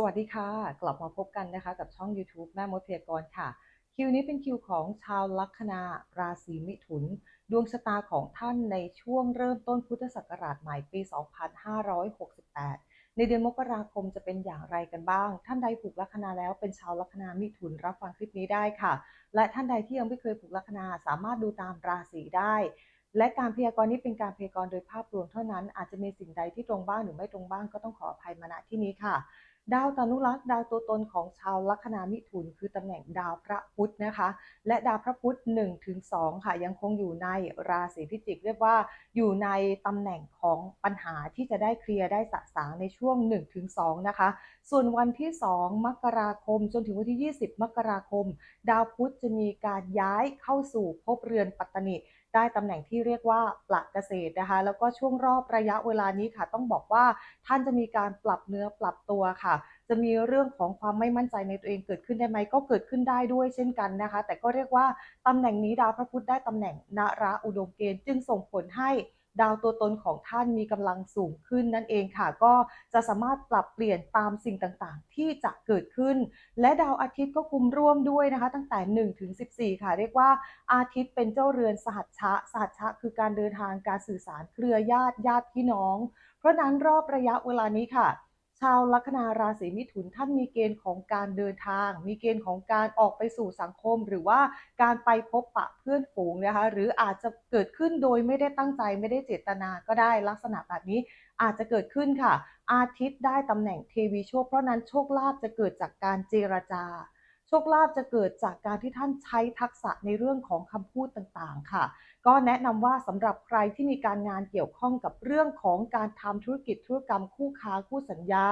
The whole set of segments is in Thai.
สวัสดีค่ะ กลับมาพบกันนะคะกับช่อง YouTube แม่มดพยากรค่ะ คิวนี้เป็นคิวของชาวลัคนาราศีมิถุน ดวงชะตาของท่านในช่วงเริ่มต้นพุทธศักราชใหม่ปี 2568 ในเดือนมกราคมจะเป็นอย่างไรกันบ้าง ท่านใดผูกลัคนาแล้วเป็นชาวลัคนามิถุนรับฟังคลิปนี้ได้ค่ะ และท่านใดที่ยังไม่เคยผูกลัคนาสามารถดูตามราศีได้และการพยากรณ์นี้เป็นการพยากรณ์โดยภาพรวมเท่านั้นอาจจะมีสิ่งใดที่ตรงบ้างหรือไม่ตรงบ้างก็ต้องขออภัยมาณที่นี้ค่ะ ดาวตานุรักษ์ดาวตัวตนของชาวลัคนามิถุน คือตำแหน่งดาวพระพุธนะคะ และดาวพระพุธ1ถึง2ค่ะยังคงอยู่ในราศีพิจิก เรียกว่าอยู่ในตำแหน่งของปัญหาที่จะได้เคลียร์ได้สะสางในช่วง1ถึง2นะคะ ส่วนวันที่ 2 มกราคม จนถึงวันที่ 20 มกราคม ดาวพุธจะมีการย้ายเข้าสู่ภพเรือนปัตตนิ ได้ตำแหน่งที่เรียกว่าปลักเกษตรนะคะ แล้วก็ช่วงรอบระยะเวลานี้ค่ะ ต้องบอกว่าท่านจะมีการปรับเนื้อปรับตัวค่ะ จะมีเรื่องของความไม่มั่นใจในตัวเองเกิดขึ้นได้ไหมก็เกิดขึ้นได้ด้วยเช่นกันนะคะ แต่ก็เรียกว่าตำแหน่งนี้ดาวพระพุธได้ตำแหน่งนาราอุดมเกณฑ์จึงส่งผลให้ ดาวตัวตนของท่านมีกำลังสูงขึ้นนั่นเองค่ะ ก็จะสามารถปรับเปลี่ยนตามสิ่งต่างๆ ที่จะเกิดขึ้น และดาวอาทิตย์ก็คุมร่วมด้วยนะคะ ตั้งแต่1ถึง14 ค่ะ เรียกว่าอาทิตย์เป็นเจ้าเรือนสหัชชะสหัชชะคือการเดินทางการสื่อสารเครือญาติญาติพี่น้อง เพราะนั้นรอบระยะเวลานี้ค่ะ ชาวลัคนาราศีมิถุนท่านมีเกณฑ์ของการเดินทาง มีเกณฑ์ของการออกไปสู่สังคม หรือว่าการไปพบปะเพื่อนฝูงนะคะหรืออาจจะเกิดขึ้นโดยไม่ได้ตั้งใจไม่ได้เจตนาก็ได้ลักษณะแบบนี้อาจจะเกิดขึ้นค่ะ อาทิตย์ได้ตำแหน่งเทวีโชค เพราะนั้นโชคลาภจะเกิดจากการเจรจา โชคลาภจะเกิดจากการที่ท่านใช้ทักษะในเรื่องของคำพูดต่างๆ ค่ะ ก็แนะนำว่าสำหรับใครที่มีการงานเกี่ยวข้องกับเรื่องของการทำธุรกิจธุรกรรมคู่ค้าคู่สัญญา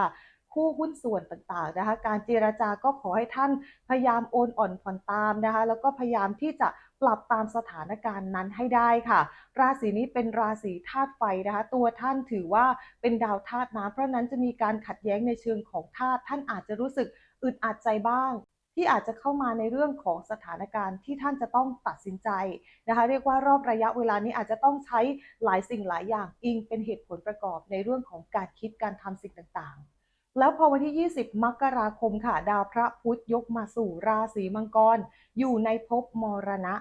คู่หุ้นส่วนต่างๆนะคะ การเจราจาก็ขอให้ท่านพยายามโอนอ่อนผ่อนตามนะคะ แล้วก็พยายามที่จะปรับตามสถานการณ์นั้นให้ได้ค่ะ ราศีนี้เป็นราศีธาตุไฟนะคะ ตัวท่านถือว่าเป็นดาวธาตุน้ำเพราะนั้นจะมีการขัดแย้งในเชิงของธาตุท่านอาจจะรู้สึกอึดอัดใจบ้าง ที่อาจจะเข้ามาในเรื่องของสถานการณ์ที่ท่านจะต้องตัดสินใจนะคะ เรียกว่ารอบระยะเวลานี้อาจจะต้องใช้หลายสิ่งหลายอย่างอิงเป็นเหตุผลประกอบในเรื่องของการคิดการทำสิ่งต่างๆ แล้วพอวันที่ 20 มกราคมค่ะ ดาวพระพุธยกมาสู่ราศีมังกร อยู่ในภพมรณะ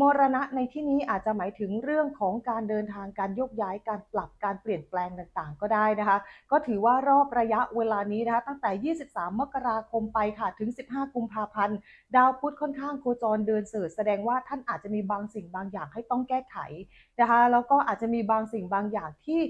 มรณะในที่นี้อาจจะหมายถึงเรื่องของการเดินทางการยกย้ายการปรับการเปลี่ยนแปลงต่างๆ ก็ได้นะคะ ก็ถือว่ารอบระยะเวลานี้นะคะตั้งแต่ 23 มกราคมไปค่ะถึง 15 กุมภาพันธ์ ดาวพุธค่อนข้างโคจรเดินเสดแสดงว่าท่านอาจจะมีบางสิ่งบางอย่างให้ต้องแก้ไขนะคะแล้วก็อาจจะมีบางสิ่งบางอย่างที่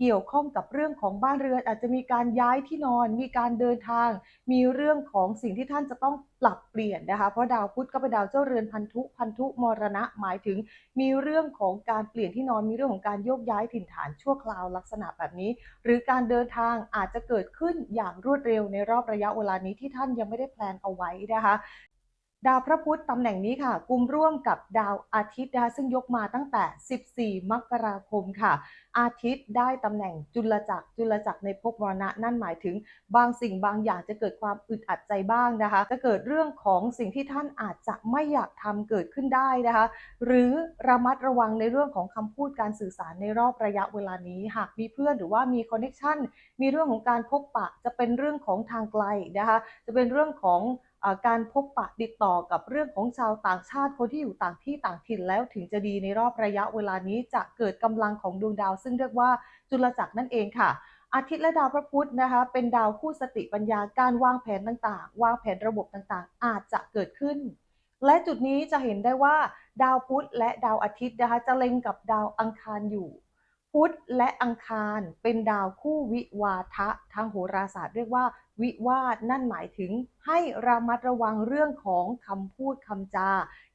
เกี่ยวข้องกับเรื่องของบ้านเรือน อาจจะมีการย้ายที่นอน มีการเดินทาง มีเรื่องของสิ่งที่ท่านจะต้องปรับเปลี่ยนนะคะ เพราะดาวพุธก็เป็นดาวเจ้าเรือนพันธุพันธุมรณะหมายถึง มีเรื่องของการเปลี่ยนที่นอน มีเรื่องของการโยกย้ายถิ่นฐานชั่วคราวลักษณะแบบนี้ หรือการเดินทางอาจจะเกิดขึ้นอย่างรวดเร็วในรอบระยะเวลานี้ที่ท่านยังไม่ได้แพลนเอาไว้นะคะ ดาวพระพุธตำแหน่งนี้ค่ะกุมร่วมกับดาวอาทิตย์นะคะซึ่งยกมาตั้งแต่ 14 มกราคมค่ะ อาทิตย์ได้ตำแหน่งจุลจักรจุลจักรในภพมรณะนั่นหมายถึงบางสิ่งบางอย่างจะเกิดความอึดอัดใจบ้างนะคะจะเกิดเรื่องของสิ่งที่ท่านอาจจะไม่อยากทำเกิดขึ้นได้นะคะ หรือระมัดระวังในเรื่องของคำพูดการสื่อสารในรอบระยะเวลานี้หากมีเพื่อนหรือว่ามีคอนเน็ชันมีเรื่องของการพบปะจะเป็นเรื่องของทางไกลนะคะจะเป็นเรื่องของ การพบปะติดต่อกับเรื่องของชาวต่างชาติคนที่อยู่ต่างที่ต่างถิ่นแล้วถึงจะดีในรอบระยะเวลานี้จะเกิดกำลังของดวงดาว ซึ่งเรียกว่าจุลจักรนั่นเองค่ะอาทิตย์และดาวพระพุธนะคะเป็นดาวคู่สติปัญญาการวางแผนต่างๆ วางแผนระบบต่างๆ อาจจะเกิดขึ้น และจุดนี้จะเห็นได้ว่า ดาวพุธและดาวอาทิตย์นะคะจะเล็งกับดาวอังคารอยู่ พุธและอังคารเป็นดาวคู่วิวาทะทางโหราศาสตร์เรียกว่า วิวาทนั่นหมายถึงให้ระมัดระวังเรื่องของคำพูดคำจา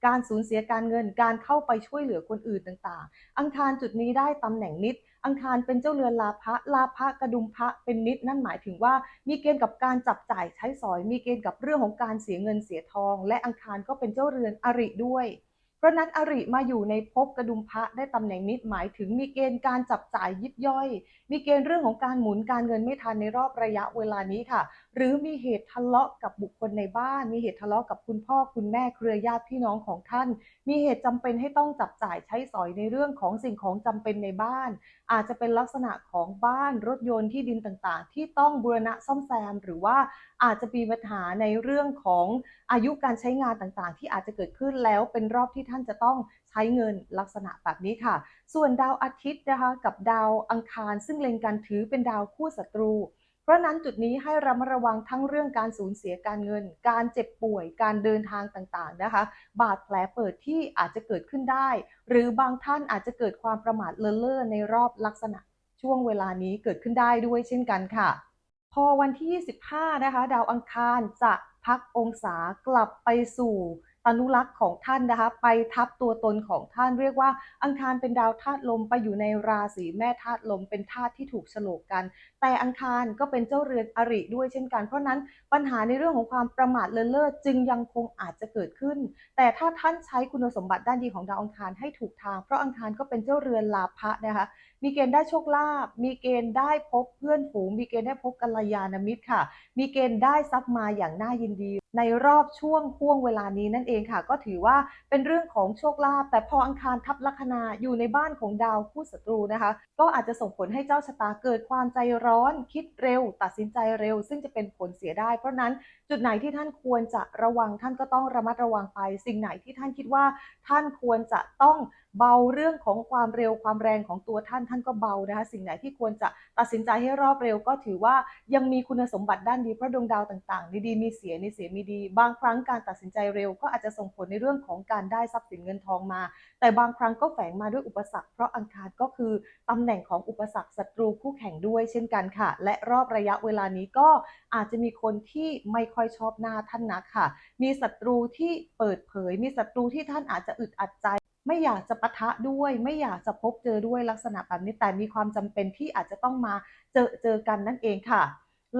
การสูญเสียการเงินการเข้าไปช่วยเหลือคนอื่นต่างๆ อังคารจุดนี้ได้ตำแหน่งนิด อังคารเป็นเจ้าเรือนลาภะลาภะกระดุมพระเป็นนิด นั่นหมายถึงว่ามีเกณฑ์กับการจับจ่ายใช้สอย มีเกณฑ์กับเรื่องของการเสียเงินเสียทอง และอังคารก็เป็นเจ้าเรือนอริด้วย ราะนั้นอริมาอยู่ในภพกระดุมพระได้ตำแหน่งนิดหมายถึงมีเกณฑ์การจับจ่ายยิบย่อย มีเกณฑ์เรื่องของการหมุนการเงินไม่ทันในรอบระยะเวลานี้ค่ะ หรือมีเหตุทะเลาะกับบุคคลในบ้าน มีเหตุทะเลาะกับคุณพ่อคุณแม่เครือญาติพี่น้องของท่าน มีเหตุจำเป็นให้ต้องจับจ่ายใช้สอยในเรื่องของสิ่งของจำเป็นในบ้าน อาจจะเป็นลักษณะของบ้านรถยนต์ที่ดินต่างๆ ที่ต้องบูรณะซ่อมแซม หรือว่าอาจจะมีปัญหาในเรื่องของอายุการใช้งานต่างๆ ที่อาจจะเกิดขึ้นแล้วเป็นรอบที่ท่านจะต้องใช้เงินลักษณะแบบนี้ค่ะ ส่วนดาวอาทิตย์นะคะกับดาวอังคาร ซึ่งเล็งกันถือเป็นดาวคู่ศัตรู เพราะนั้นจุดนี้ให้ระมัดระวังทั้งเรื่องการสูญเสียการเงิน การเจ็บป่วย การเดินทางต่างๆนะคะ บาดแผลเปิดที่อาจจะเกิดขึ้นได้ หรือบางท่านอาจจะเกิดความประมาทเลินเล่อในรอบลักษณะ ช่วงเวลานี้เกิดขึ้นได้ด้วยเช่นกันค่ะ พอวันที่ 25 นะคะ ดาวอังคารจะพักองศากลับไปสู่ ตนุรักษ์ของท่านนะคะ ไปทับตัวตนของท่าน เรียกว่าอังคารเป็นดาวธาตุลมไปอยู่ในราศีแม่ธาตุลมเป็นธาตุที่ถูกฉลกกัน แต่อังคารก็เป็นเจ้าเรือนอริด้วยเช่นกัน เพราะนั้นปัญหาในเรื่องของความประมาทเลินเล่อจึงยังคงอาจจะเกิดขึ้น แต่ถ้าท่านใช้คุณสมบัติด้านดีของดาวอังคารให้ถูกทาง เพราะอังคารก็เป็นเจ้าเรือนลาภะนะคะมีเกณฑ์ได้โชคลาภมีเกณฑ์ได้พบเพื่อนฝูง มีเกณฑ์ได้พบกัลยาณมิตรค่ะ มีเกณฑ์ได้ทรัพย์มาอย่างน่ายินดี ในรอบช่วงห่วงเวลานี้นั่นเองค่ะ ก็ถือว่าเป็นเรื่องของโชคลาภแต่พออังคารทับลัคนาอยู่ในบ้านของดาวคู่ศัตรูนะคะ ก็อาจจะส่งผลให้เจ้าชะตาเกิดความใจร้อน คิดเร็ว ตัดสินใจเร็ว ซึ่งจะเป็นผลเสียได้ เพราะนั้นจุดไหนที่ท่านควรจะระวังท่านก็ต้องระมัดระวังไป สิ่งไหนที่ท่านคิดว่าท่านควรจะต้อง เบาเรื่องของความเร็วความแรงของตัวท่านท่านก็เบานะคะสิ่งไหนที่ควรจะตัดสินใจให้รอบเร็วก็ถือว่ายังมีคุณสมบัติด้านดีเพราะดวงดาวต่างๆดีๆมีเสียมีเสียมีดี บางครั้งการตัดสินใจเร็ว ก็อาจจะส่งผลในเรื่องของการได้ทรัพย์สินเงินทองมา แต่บางครั้งก็แฝงมาด้วยอุปสรรคเพราะอังคารก็คือตำแหน่งของอุปสรรคศัตรูคู่แข่งด้วยเช่นกันค่ะ และรอบระยะเวลานี้ก็อาจจะมีคนที่ไม่ค่อยชอบหน้าท่านนักค่ะ มีศัตรูที่เปิดเผย มีศัตรูที่ท่านอาจจะอึดอัดใจ ไม่อยากจะปะทะด้วย ไม่อยากจะพบเจอด้วยลักษณะแบบนี้แต่มีความจำเป็นที่อาจจะต้องมาเจอเจอกันนั่นเองค่ะ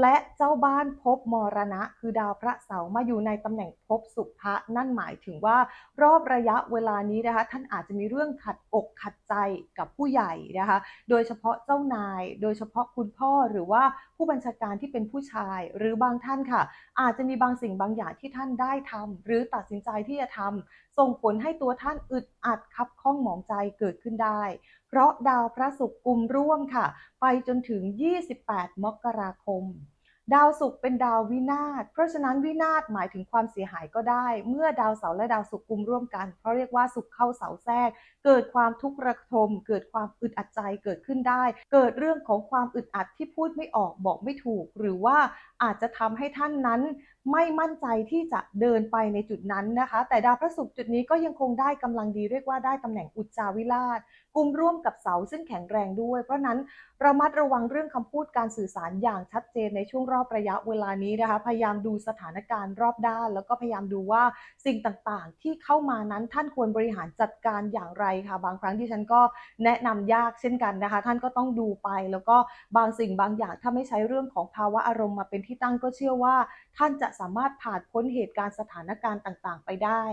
และเจ้าบ้านภพมรณะ คือดาวพระเสาร์มาอยู่ในตำแหน่งภพสุภะนั่นหมายถึงว่ารอบระยะเวลานี้นะคะ ท่านอาจจะมีเรื่องขัดอกขัดใจกับผู้ใหญ่นะคะ โดยเฉพาะเจ้านาย โดยเฉพาะคุณพ่อหรือว่าผู้บัญชาการที่เป็นผู้ชาย หรือบางท่านค่ะ อาจจะมีบางสิ่งบางอย่างที่ท่านได้ทำหรือตัดสินใจที่จะทำ ส่งผลให้ตัวท่านอึดอัดคับข้องหมองใจเกิดขึ้นได้ เพราะดาวพระศุกร์กุมร่วมค่ะ ไปจนถึง 28 มกราคม ดาวศุกร์เป็นดาววินาศ เพราะฉะนั้นวินาศหมายถึงความเสียหายก็ได้ เมื่อดาวเสาร์และดาวศุกร์กุมร่วมกัน เพราะเรียกว่าศุกร์เข้าเสาร์แทรก เกิดความทุกข์ระทม เกิดความอึดอัดใจเกิดขึ้นได้ เกิดเรื่องของความอึดอัดที่พูดไม่ออกบอกไม่ถูก หรือว่าอาจจะทำให้ท่านนั้นไม่มั่นใจที่จะเดินไปในจุดนั้นนะคะ แต่ดาวพระศุกร์จุดนี้ก็ยังคงได้กำลังดีเรียกว่าได้ตำแหน่งอุจจาวิราชกุมร่วมกับเสาซึ่งแข็งแรงด้วย เพราะนั้นระมัดระวังเรื่องคำพูดการสื่อสารอย่างชัดเจนในช่วงรอบระยะเวลานี้นะคะ พยายามดูสถานการณ์รอบด้าน แล้วก็พยายามดูว่าสิ่งต่างๆ ที่เข้ามานั้นท่านควรบริหารจัดการอย่างไรค่ะ บางครั้งที่ฉันก็แนะนำยากเช่นกันนะคะ ท่านก็ต้องดูไปแล้วก็บางสิ่งบางอย่างถ้าไม่ใช้เรื่องของภาวะอารมณ์มาเป็นที่ตั้งก็เชื่อว่า ท่านจะสามารถผ่านพ้นเหตุการณ์สถานการณ์ต่างๆ ไปได้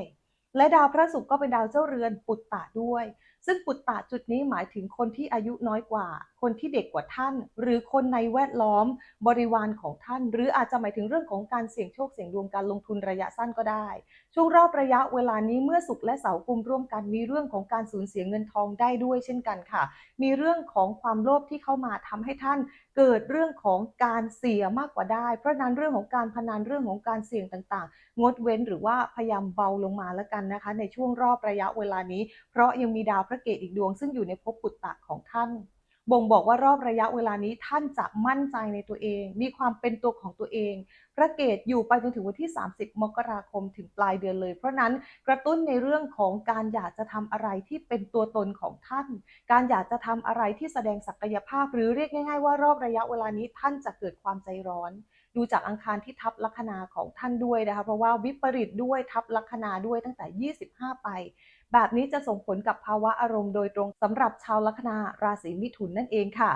และดาวพระศุกร์ก็เป็นดาวเจ้าเรือนปุตตะด้วย ซึ่งปุตตะจุดนี้หมายถึงคนที่อายุน้อยกว่า คนที่เด็กกว่าท่าน หรือคนในแวดล้อมบริวารของท่าน หรืออาจจะหมายถึงเรื่องของการเสี่ยงโชคเสี่ยงดวงการลงทุนระยะสั้นก็ได้ ช่วงรอบระยะเวลานี้เมื่อศุกร์และเสาร์กุมร่วมกันมีเรื่องของการสูญเสียเงินทองได้ด้วยเช่นกันค่ะ มีเรื่องของความโลภที่เข้ามาทำให้ท่าน เกิดเรื่องของการเสียมากกว่าได้ เพราะนั้นเรื่องของการพนันเรื่องของการเสี่ยงต่างๆ งดเว้นหรือว่าพยายามเบาลงมาแล้วกันนะคะ ในช่วงรอบระยะเวลานี้ เพราะยังมีดาวพระเกตอีกดวงซึ่งอยู่ในภพปุตตะของท่าน บ่งบอกว่ารอบระยะเวลานี้ท่านจะมั่นใจในตัวเอง มีความเป็นตัวของตัวเอง พระเกตอยู่ไปจนถึงวันที่ 30 มกราคมถึงปลายเดือนเลย เพราะนั้นกระตุ้นในเรื่องของการอยากจะทำอะไรที่เป็นตัวตนของท่าน การอยากจะทำอะไรที่แสดงศักยภาพ หรือเรียกง่าย ๆว่ารอบระยะเวลานี้ท่านจะเกิดความใจร้อนดูจากอังคารที่ทับลัคนาของท่านด้วยนะคะเพราะว่าวิปริตด้วยทับลัคนาด้วยตั้งแต่ 25 ไป แบบนี้จะส่งผลกับภาวะอารมณ์โดยตรงสำหรับชาวลัคนาราศีมิถุนนั่นเองค่ะ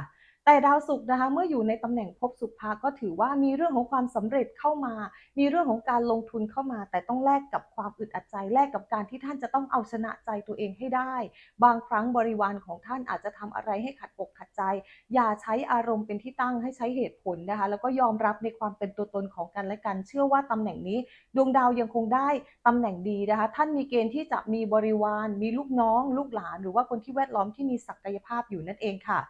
แต่ดาวศุกร์นะคะเมื่ออยู่ในตำแหน่งภพสุภาก็ถือว่ามีเรื่องของความสำเร็จเข้ามา มีเรื่องของการลงทุนเข้ามา แต่ต้องแลกกับความอึดอัดใจแลกกับการที่ท่านจะต้องเอาชนะใจตัวเองให้ได้ บางครั้งบริวารของท่านอาจจะทำอะไรให้ขัดอกขัดใจ อย่าใช้อารมณ์เป็นที่ตั้งให้ใช้เหตุผลนะคะแล้วก็ยอมรับในความเป็นตัวตนของกันและกัน เชื่อว่าตำแหน่งนี้ ดวงดาวยังคงได้ตำแหน่งดีนะคะ ท่านมีเกณฑ์ที่จะมีบริวาร มีลูกน้อง ลูกหลาน หรือว่าคนที่แวดล้อมที่มีศักยภาพอยู่นั่นเองค่ะ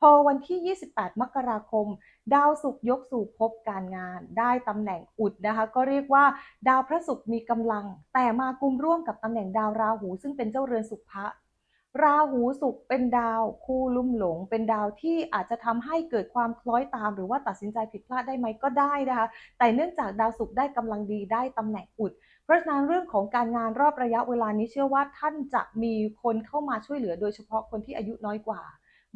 พอวันที่ 28 มกราคม ดาวศุกร์ยกสู่ภพการงาน ได้ตำแหน่งอุดนะคะ ก็เรียกว่าดาวพระศุกร์มีกำลัง แต่มากุมร่วมกับตำแหน่งดาวราหู ซึ่งเป็นเจ้าเรือนสุภะราหูศุกเป็นดาวคู่ลุ่มหลง เป็นดาวที่อาจจะทำให้เกิดความคล้อยตาม หรือว่าตัดสินใจผิดพลาดได้ไหมก็ได้นะคะ แต่เนื่องจากดาวศุกได้กำลังดีได้ตำแหน่งอุด เพราะฉะนั้นเรื่องของการงานรอบระยะเวลานี้เชื่อว่าท่านจะมีคนเข้ามาช่วยเหลือโดยเฉพาะคนที่อายุน้อยกว่า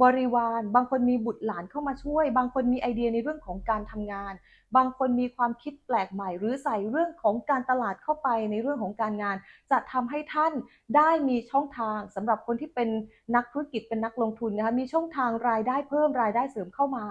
บริวาร บางคนมีบุตรหลานเข้ามาช่วย บางคนมีไอเดียในเรื่องของการทำงาน บางคนมีความคิดแปลกใหม่ หรือใส่เรื่องของการตลาดเข้าไปในเรื่องของการงาน จะทำให้ท่านได้มีช่องทางสำหรับคนที่เป็นนักธุรกิจเป็นนักลงทุนนะคะมีช่องทางรายได้เพิ่มรายได้เสริมเข้ามา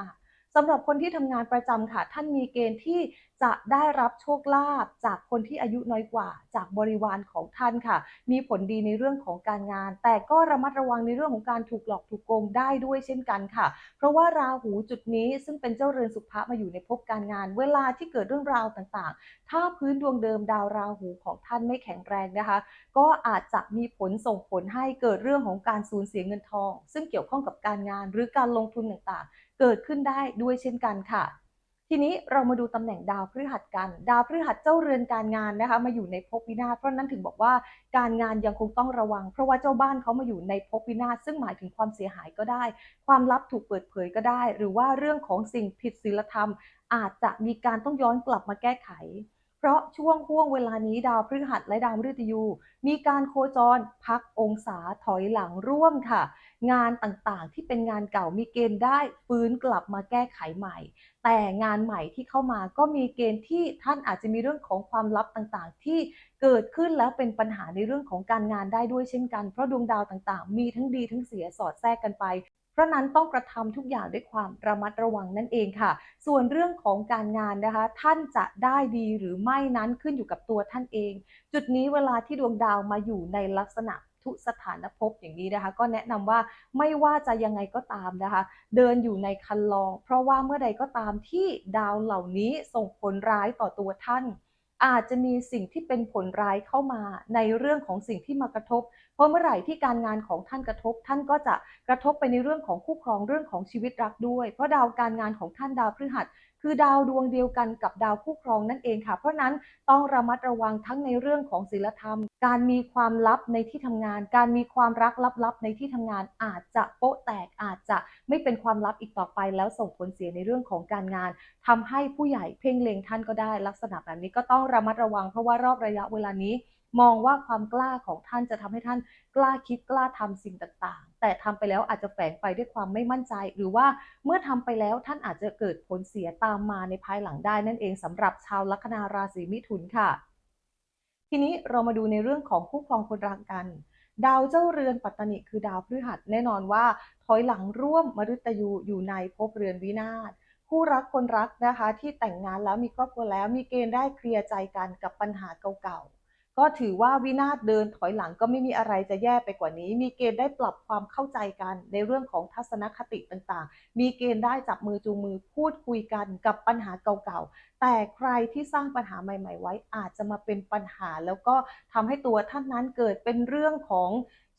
สำหรับคนที่ทำงานประจำค่ะ ท่านมีเกณฑ์ที่จะได้รับโชคลาภจากคนที่อายุน้อยกว่า จากบริวารของท่านค่ะ มีผลดีในเรื่องของการงาน แต่ก็ระมัดระวังในเรื่องของการถูกหลอกถูกโกงได้ด้วยเช่นกันค่ะ เพราะว่าราหูจุดนี้ซึ่งเป็นเจ้าเรือนสุภะมาอยู่ในภพการงาน เวลาที่เกิดเรื่องราวต่างๆ ถ้าพื้นดวงเดิมดาวราหูของท่านไม่แข็งแรงนะคะ ก็อาจจะมีผลส่งผลให้เกิดเรื่องของการสูญเสียเงินทอง ซึ่งเกี่ยวข้องกับการงานหรือการลงทุนต่างๆ เกิดขึ้นได้ด้วยเช่นกันค่ะ ทีนี้เรามาดูตำแหน่งดาวพฤหัสกัน ดาวพฤหัสเจ้าเรือนการงานนะคะ มาอยู่ในภพวินาศเพราะนั้นถึงบอกว่าการงานยังคงต้องระวัง เพราะว่าเจ้าบ้านเขามาอยู่ในภพวินาศซึ่งหมายถึงความเสียหายก็ได้ ความลับถูกเปิดเผยก็ได้ หรือว่าเรื่องของสิ่งผิดศีลธรรม อาจจะมีการต้องย้อนกลับมาแก้ไข เพราะช่วงห่วงเวลานี้ดาวพฤหัสและดาวมฤตยู มีการโคจรพักองศาถอยหลังร่วมค่ะ งานต่างๆที่เป็นงานเก่ามีเกณฑ์ได้ฟื้นกลับมาแก้ไขใหม่ แต่งานใหม่ที่เข้ามาก็มีเกณฑ์ที่ท่านอาจจะมีเรื่องของความลับต่างๆ ที่เกิดขึ้นแล้วเป็นปัญหาในเรื่องของการงานได้ด้วยเช่นกันเพราะดวงดาวต่างๆ มีทั้งดีทั้งเสียสอดแทรกกันไป ราะนั้นต้องกระทำทุกอย่างด้วยความระมัดระวังนั่นเองค่ะ ส่วนเรื่องของการงานนะคะ ท่านจะได้ดีหรือไม่นั้นขึ้นอยู่กับตัวท่านเอง จุดนี้เวลาที่ดวงดาวมาอยู่ในลักษณะทุสถานภพอย่างนี้นะคะ ก็แนะนำว่าไม่ว่าจะยังไงก็ตามนะคะ เดินอยู่ในคันลอง เพราะว่าเมื่อใดก็ตามที่ดาวเหล่านี้ส่งผลร้ายต่อตัวท่าน อาจจะมีสิ่งที่เป็นผลร้ายเข้ามาในเรื่องของสิ่งที่มากระทบ ราะเมื่อไหร่ที่การงานของท่านกระทบ ท่านก็จะกระทบไปในเรื่องของคู่ครองเรื่องของชีวิตรักด้วย เพราะดาวการงานของท่านดาวพฤหัสคือดาวดวงเดียวกันกับดาวคู่ครองนั่นเองค่ะ เพราะนั้นต้องระมัดระวังทั้งในเรื่องของศีลธรรม การมีความลับในที่ทำงาน การมีความรักลับๆในที่ทำงานอาจจะโป๊ะแตกอาจจะไม่เป็นความลับอีกต่อไปแล้วส่งผลเสียในเรื่องของการงานทำให้ผู้ใหญ่เพ่งเล็งท่านก็ได้ลักษณะแบบนี้ก็ต้องระมัดระวังเพราะว่ารอบระยะเวลานี้ มองว่าความกล้าของท่านจะทำให้ท่านกล้าคิดกล้าทำสิ่งต่างๆ แต่ทำไปแล้วอาจจะแฝงไปด้วยความไม่มั่นใจ หรือว่าเมื่อทำไปแล้วท่านอาจจะเกิดผลเสียตามมาในภายหลังได้นั่นเองสำหรับชาวลัคนาราศีมิถุนค่ะ ทีนี้เรามาดูในเรื่องของคู่ครองคนรักกัน ดาวเจ้าเรือนปัตตนิคือดาวพฤหัสแน่นอนว่า ถอยหลังร่วมมฤตยูอยู่ในภพเรือนวินาศคู่รักคนรักนะคะที่แต่งงานแล้วมีครอบครัวแล้วมีเกณฑ์ได้เคลียร์ใจกันกับปัญหาเก่าๆ ก็ถือว่าวินาศเดินถอยหลังก็ไม่มีอะไรจะแย่ไปกว่านี้ มีเกณฑ์ได้ปรับความเข้าใจกันในเรื่องของทัศนคติต่างๆ มีเกณฑ์ได้จับมือจูงมือพูดคุยกันกับปัญหาเก่าๆ แต่ใครที่สร้างปัญหาใหม่ ๆ ไว้อาจจะมาเป็นปัญหา แล้วก็ทำให้ตัวท่านนั้นเกิดเป็นเรื่องของ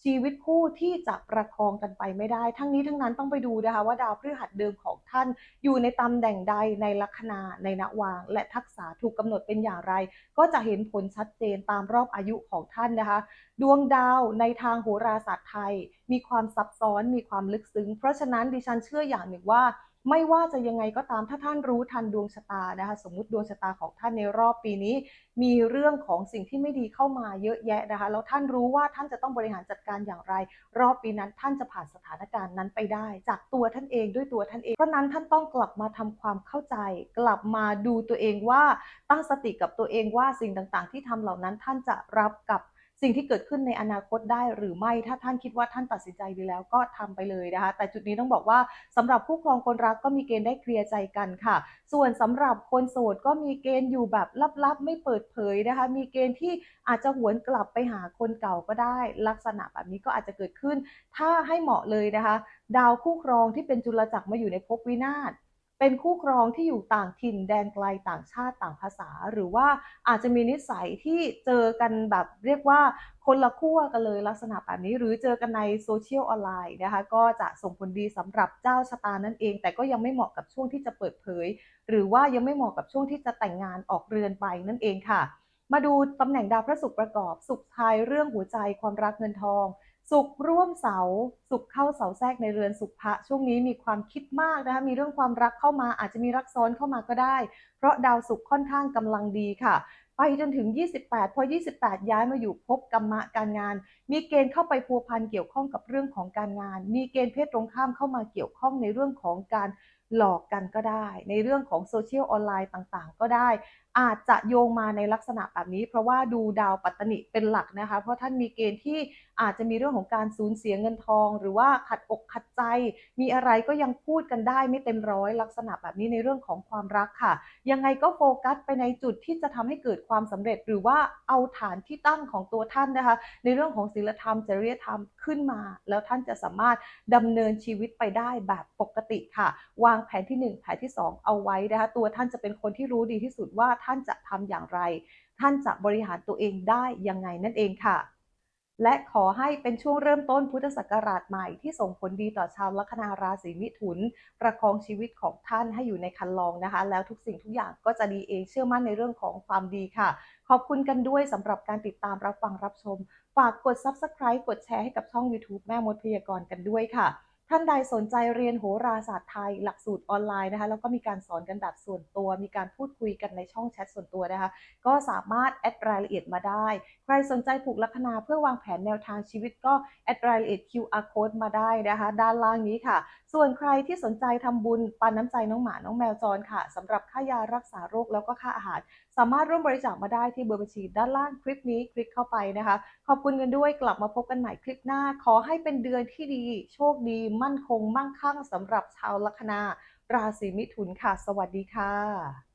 ชีวิตคู่ที่จะประคองกันไปไม่ได้ ทั้งนี้ทั้งนั้นต้องไปดูนะคะว่าดาวพฤหัสเดิมของท่าน อยู่ในตำแหน่งใดในลัคนาในณวาง และทักษะถูกกำหนดเป็นอย่างไร ก็จะเห็นผลชัดเจนตามรอบอายุของท่านนะคะ ดวงดาวในทางโหราศาสตร์ไทย มีความซับซ้อนมีความลึกซึ้ง เพราะฉะนั้นดิฉันเชื่ออย่างหนึ่งว่า ไม่ว่าจะยังไงก็ตามถ้าท่านรู้ทันดวงชะตานะคะ สมมุติดวงชะตาของท่านในรอบปีนี้ มีเรื่องของสิ่งที่ไม่ดีเข้ามาเยอะแยะนะคะแล้วท่านรู้ว่าท่านจะต้องบริหารจัดการอย่างไร รอบปีนั้นท่านจะผ่านสถานการณ์นั้นไปได้ จากตัวท่านเองด้วยตัวท่านเองเพราะนั้นท่านต้องกลับมาทำความเข้าใจ กลับมาดูตัวเองว่าตั้งสติกับตัวเองว่าสิ่งต่างๆ ที่ทำเหล่านั้นท่านจะรับกับ สิ่งที่เกิดขึ้นในอนาคตได้หรือไม่ถ้าท่านคิดว่าท่านตัดสินใจดีแล้วก็ทำไปเลยนะคะ แต่จุดนี้ต้องบอกว่าสำหรับคู่ครองคนรักก็มีเกณฑ์ได้เคลียร์ใจกันค่ะ ส่วนสำหรับคนโสดก็มีเกณฑ์อยู่แบบลับๆ ไม่เปิดเผยนะคะ มีเกณฑ์ที่อาจจะหวนกลับไปหาคนเก่าก็ได้ ลักษณะแบบนี้ก็อาจจะเกิดขึ้น ถ้าให้เหมาะเลยนะคะ ดาวคู่ครองที่เป็นจุลจักรมาอยู่ในภพวินาศ เป็นคู่ครองที่อยู่ต่างถิ่นแดนไกลต่างชาติต่างภาษา หรือว่าอาจจะมีนิสัยที่เจอกันแบบเรียกว่าคนละขั้วกันเลยลักษณะแบบนี้ หรือเจอกันในโซเชียลออนไลน์นะคะก็จะส่งผลดีสำหรับเจ้าชะตานั่นเอง แต่ก็ยังไม่เหมาะกับช่วงที่จะเปิดเผย หรือว่ายังไม่เหมาะกับช่วงที่จะแต่งงานออกเรือนไปนั่นเองค่ะ มาดูตำแหน่งดาวพระศุกร์ประกอบสุขทายเรื่องหัวใจความรักเงินทอง สุขร่วมเสา สุขเข้าเสาแทรกในเรือนสุขพระช่วงนี้มีความคิดมากนะคะมีเรื่องความรักเข้ามาอาจจะมีรักซ้อนเข้ามาก็ได้ เพราะดาวสุขค่อนข้างกำลังดีค่ะ ไปจนถึง 28 พอ 28 ย้ายมาอยู่พบกรรมะการงาน มีเกณฑ์เข้าไปพัวพันเกี่ยวข้องกับเรื่องของการงาน มีเกณฑ์เพศตรงข้ามเข้ามาเกี่ยวข้องในเรื่องของการ หลอกกันก็ได้ ในเรื่องของโซเชียลออนไลน์ต่างๆ ก็ได้ อาจจะโยงมาในลักษณะแบบนี้ เพราะว่าดูดาวปัตตนิเป็นหลักนะคะ เพราะท่านมีเกณฑ์ที่อาจจะมีเรื่องของการสูญเสียเงินทอง หรือว่าขัดอกขัดใจ มีอะไรก็ยังพูดกันได้ไม่เต็มร้อยลักษณะแบบนี้ในเรื่องของความรักค่ะ ยังไงก็โฟกัสไปในจุดที่จะทำให้เกิดความสำเร็จ หรือว่าเอาฐานที่ตั้งของตัวท่านนะคะ ในเรื่องของศีลธรรมจริยธรรมขึ้นมา แล้วท่านจะสามารถดำเนินชีวิตไปได้แบบปกติค่ะ วางแผนที่ 1 แผนที่ 2 เอาไว้นะคะ ตัวท่านจะเป็นคนที่รู้ดีที่สุดว่าท่านจะทำอย่างไร ท่านจะบริหารตัวเองได้ยังไงนั่นเองค่ะ และขอให้เป็นช่วงเริ่มต้นพุทธศักราชใหม่ที่ส่งผลดีต่อชาวลัคนาราศีมิถุน ประคองชีวิตของท่านให้อยู่ในคันลองนะคะ แล้วทุกสิ่งทุกอย่างก็จะดีเองเชื่อมั่นในเรื่องของความดีค่ะ ขอบคุณกันด้วยสำหรับการติดตามรับฟังรับชม ฝากกด Subscribe กดแชร์ให้กับช่อง YouTube แม่มดพยากรณ์กันด้วยค่ะ ท่านใดสนใจเรียนโหราศาสตร์ไทยหลักสูตรออนไลน์นะคะแล้วก็มีการสอนกันแบบส่วนตัว มีการพูดคุยกันในช่องแชทส่วนตัวนะคะ ก็สามารถแอดรายละเอียดมาได้ ใครสนใจผูกลัคนาเพื่อวางแผนแนวทางชีวิตก็แอดรายละเอียด QR code มาได้นะคะ ด้านล่างนี้ค่ะ ส่วนใครที่สนใจทำบุญปันน้ำใจน้องหมาน้องแมวจรค่ะสำหรับค่ายารักษาโรคแล้วก็ค่าอาหาร สามารถร่วมบริจาคมาได้ที่เบอร์บัญชีด้านล่างคลิปนี้คลิกเข้าไปนะคะ ขอบคุณกันด้วยกลับมาพบกันใหม่คลิปหน้า ขอให้เป็นเดือนที่ดี โชคดี มั่นคง มั่งคั่งสำหรับชาวลัคนาราศีมิถุนค่ะ สวัสดีค่ะ